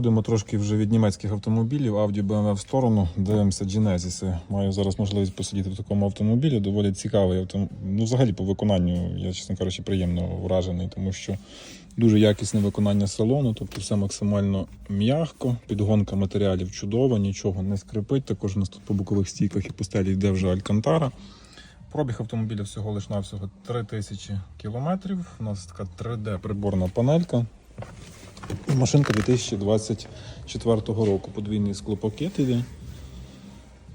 Ходимо трошки вже від німецьких автомобілів, Audi BMW в сторону, дивимося Genesis. Маю зараз можливість посидіти в такому автомобілі. Доволі цікавий автомобіль. Ну, взагалі, по виконанню, я, чесно кажучи, приємно вражений, тому що дуже якісне виконання салону, тобто все максимально м'ягко, підгонка матеріалів чудова, нічого не скрипить. Також у нас тут по бокових стійках і постелі йде вже Алькантара. Пробіг автомобіля всього лиш навсього 3000 кілометрів. У нас така 3D приборна панелька. Машинка 2024 року. Подвійний склопакет іде.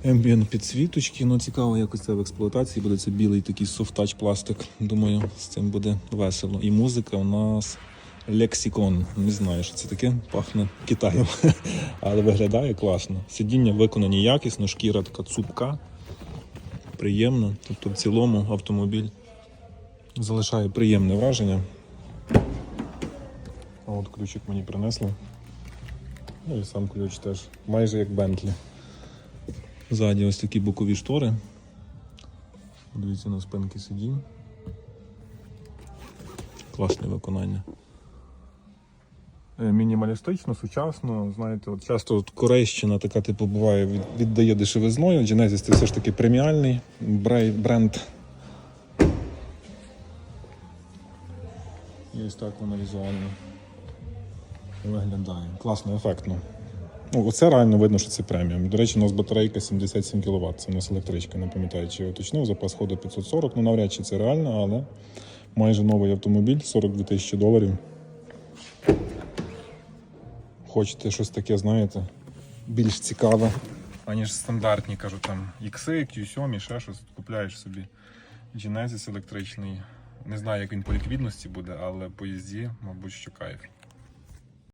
Ембієнт підсвіточки. Ну цікаво, якось це в експлуатації буде. Це білий такий софтач пластик. Думаю, з цим буде весело. І музика у нас лексикон. Не знаю, що це таке. Пахне Китаєм. Але виглядає класно. Сидіння виконані якісно, шкіра така цупка. Приємно. Тобто, в цілому автомобіль залишає приємне враження. От ключик мені принесли. Ну і сам ключ теж. Майже як Бентлі. Ззаді ось такі бокові штори. Подивіться на спинки сидінь. Класне виконання. Е, Мінімалістично, сучасно. Знаєте, от часто от Корейщина така типу буває, від- віддає дешевизною. Genesis це все ж таки преміальний бренд. І ось так воно візуально виглядає. Класно, ефектно. Ну, оце реально видно, що це преміум. До речі, у нас батарейка 77 кВт. Це у нас електричка, не пам'ятаю, чи я уточнив. Запас ходу 540. Ну, навряд чи це реально, але майже новий автомобіль, 42 тисячі доларів. Хочете щось таке, знаєте, більш цікаве, аніж стандартні, кажу, там X, Q7, ще щось. Купляєш собі Genesis електричний. Не знаю, як він по ліквідності буде, але по їзді, мабуть, що кайф.